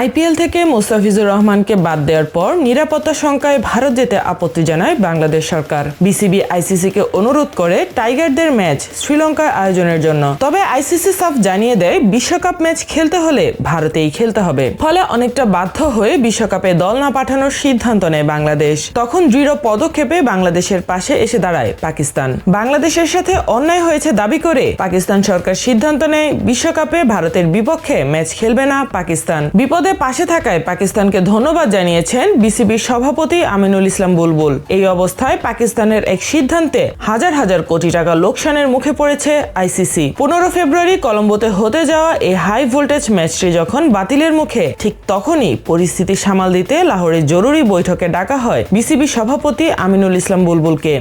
IPL থেকে মোস্তাফিজুর রহমানকে বাদ দেওয়ার পর নিরাপত্তা শঙ্কায় ভারত যেতে আপত্তি জানায় বাংলাদেশ সরকার। বিসিবি আইসিসিকে অনুরোধ করে টাইগারদের ম্যাচ শ্রীলঙ্কায় আয়োজনের জন্য। তবে আইসিসি সাফ জানিয়ে দেয়, বিশ্বকাপ ম্যাচ খেলতে হলে ভারতেই খেলতে হবে। ফলে অনেকটা বাধ্য হয়ে বিশ্বকাপে দল না পাঠানোর সিদ্ধান্ত নেয় বাংলাদেশ। তখন দৃঢ় পদক্ষেপে বাংলাদেশের পাশে এসে দাঁড়ায় পাকিস্তান। বাংলাদেশের সাথে অন্যায় হয়েছে দাবি করে পাকিস্তান সরকার সিদ্ধান্ত নেয়, বিশ্বকাপে ভারতের বিপক্ষে ম্যাচ খেলবে না পাকিস্তান। বিপদে পাশে থাকায় পাকিস্তানকে ধন্যবাদ জানিয়েছেন বিসিবির সভাপতি আমিনুল ইসলাম বুলবুল। এই অবস্থায় পাকিস্তানের এক সিদ্ধান্তে হাজার হাজার কোটি টাকা লোকসানের মুখে পড়েছে আইসিসি। পনেরো ফেব্রুয়ারি কলম্বোতে হতে যাওয়া এই হাই ভোল্টেজ ম্যাচটি যখন বাতিলের মুখে, ঠিক তখনই পরিস্থিতি সামাল দিতে লাহোরে জরুরি বৈঠকে ডাকা হয় বিসিবি সভাপতি আমিনুল ইসলাম বুলবুলকে।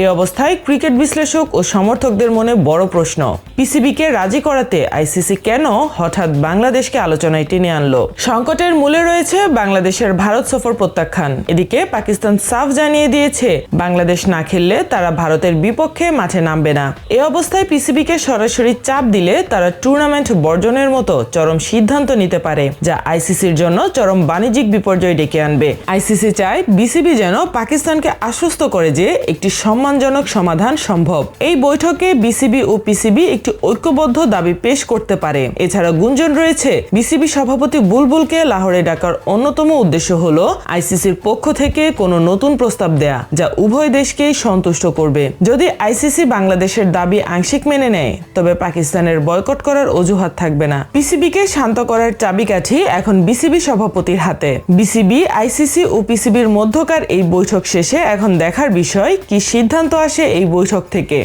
এই অবস্থায় ক্রিকেট বিশ্লেষক ও সমর্থকদের মনে বড় প্রশ্ন। পিসিবিকে রাজি করাতে আইসিসি কেন হঠাৎ বাংলাদেশকে আলোচনায় টেনে আনলো? সংকটের মূলে রয়েছে বাংলাদেশের ভারত সফর প্রত্যাখ্যান। এদিকে পাকিস্তান সাফ জানিয়ে দিয়েছে, বাংলাদেশ না খেললে তারা ভারতের বিপক্ষে মাঠে নামবে না। এ অবস্থায় পিসিবিকে সরাসরি চাপ দিলে তারা টুর্নামেন্ট বর্জনের মতো চরম সিদ্ধান্ত নিতে পারে, যা আইসিসির জন্য চরম বাণিজ্যিক বিপর্যয় ডেকে আনবে। আইসিসি চায় বিসিবি যেন পাকিস্তানকে আশ্বস্ত করে যে একটি সম্মানজনক সমাধান সম্ভব। এই বৈঠকে বিসিবি ও পিসিবি একটি ঐক্যবদ্ধ দাবি পেশ করতে পারে। এছাড়া গুঞ্জন রয়েছে, বিসিবি সভাপতি বুলবুলকে লাহোরে ডাকার অন্যতম উদ্দেশ্য হলো আইসিসির পক্ষ থেকে কোনো নতুন প্রস্তাব দেয়া, যা উভয় দেশকেই সন্তুষ্ট করবে। যদি আইসিসি বাংলাদেশের দাবি আংশিক মেনে নেয়, তবে পাকিস্তানের বয়কট করার অজুহাত থাকবে না। পিসিবিকে শান্ত করার চাবিকাঠি এখন বিসিবি সভাপতির হাতে। বিসিবি, আইসিসি ও পিসিবির মধ্যকার এই বৈঠক শেষে এখন দেখার বিষয়, কি সিদ্ধান্ত আসে এই বৈঠক থেকে।